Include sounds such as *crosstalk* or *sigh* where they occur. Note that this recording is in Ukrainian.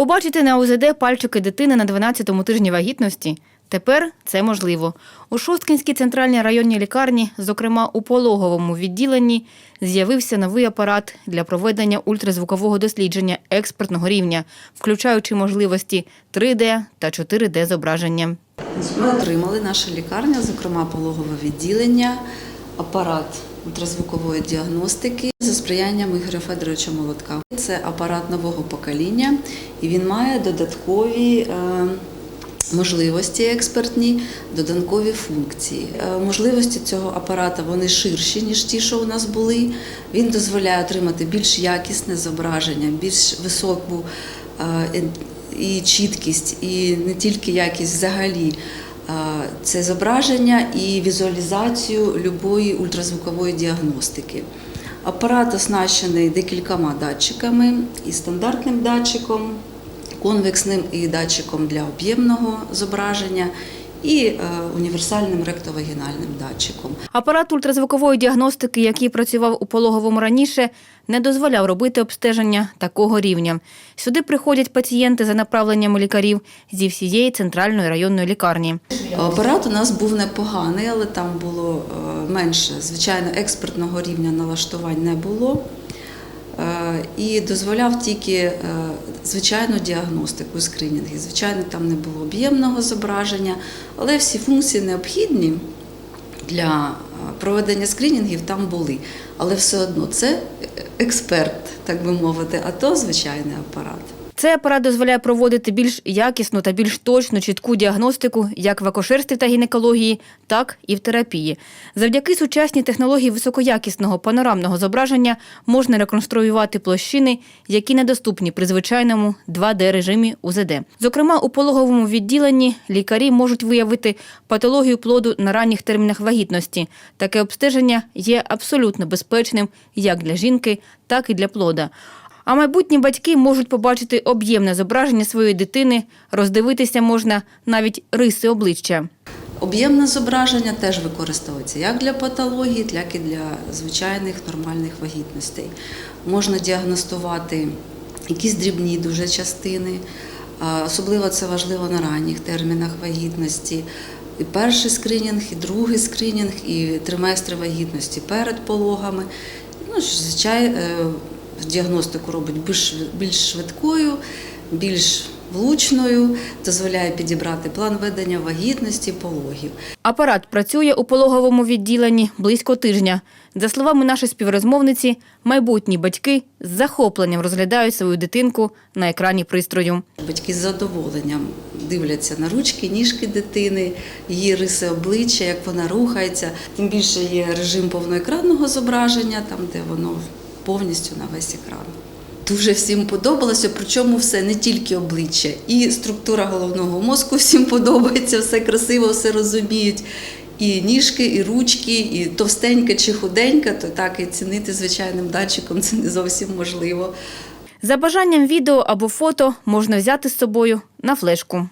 Побачити на УЗД пальчики дитини на 12-му тижні вагітності тепер це можливо. У Шосткінській центральній районній лікарні, зокрема у пологовому відділенні, з'явився новий апарат для проведення ультразвукового дослідження експертного рівня, включаючи можливості 3D та 4D зображення. Ми отримали наша лікарня, зокрема пологове відділення, апарат ультразвукової діагностики за сприянням Ігоря Федоровича Молотка. Це апарат нового покоління, і він має додаткові е, можливості експертні, додаткові функції. Е, Можливості цього апарата вони ширші, ніж ті, що у нас були. Він дозволяє отримати більш якісне зображення, більш високу е, і чіткість, і не тільки якість взагалі. Це зображення і візуалізацію любої ультразвукової діагностики. Апарат оснащений декількома датчиками і стандартним датчиком, конвексним і датчиком для об'ємного зображення, і е, універсальним ректовагінальним датчиком. Апарат ультразвукової діагностики, який працював у пологовому раніше, не дозволяв робити обстеження такого рівня. Сюди приходять пацієнти за направленням лікарів зі всієї центральної районної лікарні. Апарат у нас був непоганий, але там було е, менше. Звичайно, експертного рівня налаштувань не було. Е, І дозволяв тільки е, звичайну діагностику скринінги. Звичайно, там не було об'ємного зображення, але всі функції необхідні для е, проведення скринінгів там були. Але все одно це експерт, так би мовити, а то звичайний апарат. Цей апарат дозволяє проводити більш якісну та більш точну чітку діагностику як в акушерстві та гінекології, так і в терапії. Завдяки сучасній технології високоякісного панорамного зображення можна реконструювати площини, які недоступні при звичайному 2D-режимі УЗД. Зокрема, у пологовому відділенні лікарі можуть виявити патологію плоду на ранніх термінах вагітності. Таке обстеження є абсолютно безпечним як для жінки, так і для плода. А майбутні батьки можуть побачити об'ємне зображення своєї дитини, роздивитися можна навіть риси обличчя. Об'ємне зображення теж використовується як для патології, так і для звичайних нормальних вагітностей. Можна діагностувати якісь дрібні дуже частини, особливо це важливо на ранніх термінах вагітності. І перший скринінг, і другий скринінг, і триместри вагітності перед пологами. Ну, звичайно, діагностику робить більш, більш швидкою, більш влучною, дозволяє підібрати план ведення вагітності, пологів. Апарат працює у пологовому відділенні близько тижня. За словами нашої співрозмовниці, майбутні батьки з захопленням розглядають свою дитинку на екрані пристрою. Батьки з задоволенням дивляться на ручки, ніжки дитини, її риси обличчя, як вона рухається. Тим більше є режим повноекранного зображення, там де воно повністю на весь екран. Дуже всім подобалося, причому все не тільки обличчя, і структура головного мозку всім *laughs* подобається, все красиво, все розуміють. І ніжки, і ручки, і товстенька чи худенька, то так і цінити звичайним датчиком це не зовсім можливо. За бажанням відео або фото можна взяти з собою на флешку.